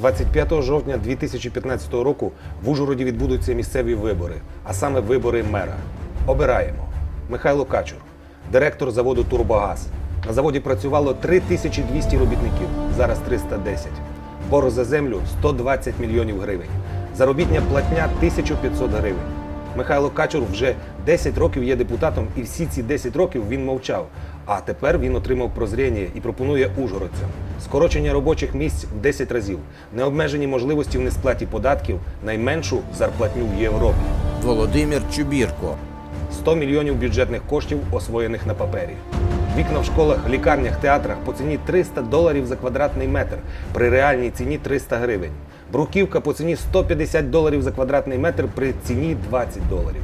25 жовтня 2015 року в Ужгороді відбудуться місцеві вибори, а саме вибори мера. Обираємо Михайло Качур, директор заводу Турбогаз. На заводі працювало 3200 робітників, зараз 310. Борг за землю 120 мільйонів гривень. Заробітня платня 1500 гривень. Михайло Качур вже 10 років є депутатом, і всі ці 10 років він мовчав. А тепер він отримав прозріння і пропонує ужгородцям скорочення робочих місць в 10 разів, необмежені можливості в несплаті податків, найменшу зарплатню в Європі, Володимир Чубірко, 100 мільйонів бюджетних коштів, освоєних на папері. Вікна в школах, лікарнях, театрах по ціні 300 доларів за квадратний метр, при реальній ціні 300 гривень. Бруківка по ціні 150 доларів за квадратний метр при ціні 20 доларів.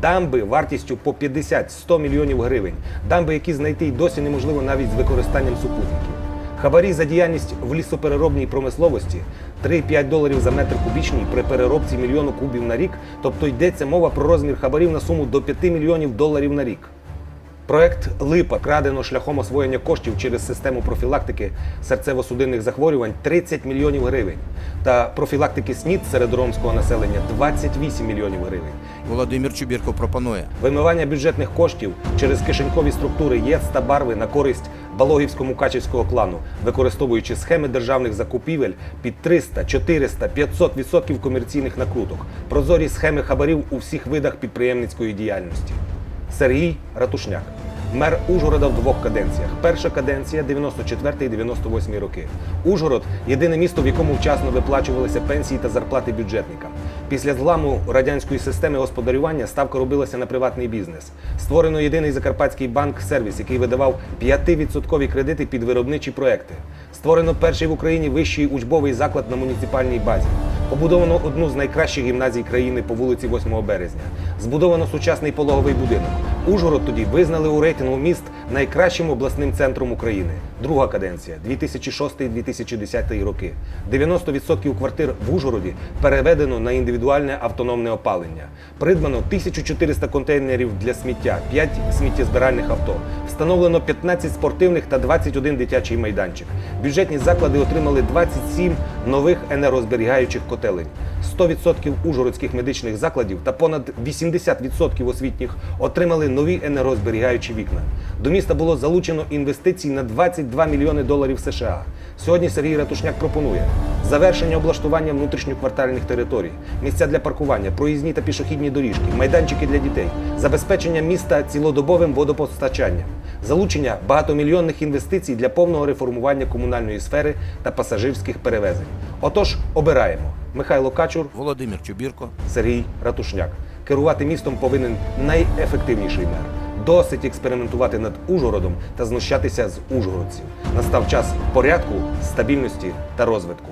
Дамби вартістю по 50-100 мільйонів гривень. Дамби, які знайти й досі неможливо навіть з використанням супутників. Хабарі за діяльність в лісопереробній промисловості 3-5 доларів за метр кубічний при переробці мільйону кубів на рік, тобто йдеться мова про розмір хабарів на суму до 5 мільйонів доларів на рік. Проект Липа крадено шляхом освоєння коштів через систему профілактики серцево-судинних захворювань 30 мільйонів гривень та профілактики СНІД серед ромського населення 28 мільйонів гривень. Володимир Чубірко пропонує Вимивання бюджетних коштів через кишенькові структури ЄЦ та барви на користь Балогівському качівського клану, використовуючи схеми державних закупівель під 300, 400, 500 відсотків комерційних накруток, прозорі схеми хабарів у всіх видах підприємницької діяльності. Сергій Ратушняк. Мер Ужгорода в двох каденціях. Перша каденція 94-98 роки. Ужгород єдине місто, в якому вчасно виплачувалися пенсії та зарплати бюджетникам. Після зламу радянської системи господарювання ставка робилася на приватний бізнес. Створено єдиний закарпатський банк сервіс, який видавав 5% кредити під виробничі проекти. Створено перший в Україні вищий учбовий заклад на муніципальній базі. Побудовано одну з найкращих гімназій країни по вулиці 8 березня. Збудовано сучасний пологовий будинок. Ужгород тоді визнали у рейтингу міст найкращим обласним центром України. Друга каденція 2006-2010 роки. 90% квартир в Ужгороді переведено на індивідуальне автономне опалення. Придбано 1400 контейнерів для сміття, 5 сміттєзбиральних авто. Встановлено 15 спортивних та 21 дитячий майданчик. Бюджетні заклади отримали 27 нових енергозберігаючих котелень. 100% ужгородських медичних закладів та понад 80% освітніх отримали нові енергозберігаючі вікна. До міста було залучено інвестицій на 22 мільйони доларів США. Сьогодні Сергій Ратушняк пропонує завершення облаштування внутрішньоквартальних територій, місця для паркування, проїзні та пішохідні доріжки, майданчики для дітей, забезпечення міста цілодобовим водопостачанням, залучення багатомільйонних інвестицій для повного реформування комунальної сфери та пасажирських перевезень. Отож, обираємо Михайло Качур, Володимир Чубірко. Сергій Ратушняк. Керувати містом повинен найефективніший мер. Досить експериментувати над Ужгородом та знущатися з ужгородців. Настав час порядку, стабільності та розвитку.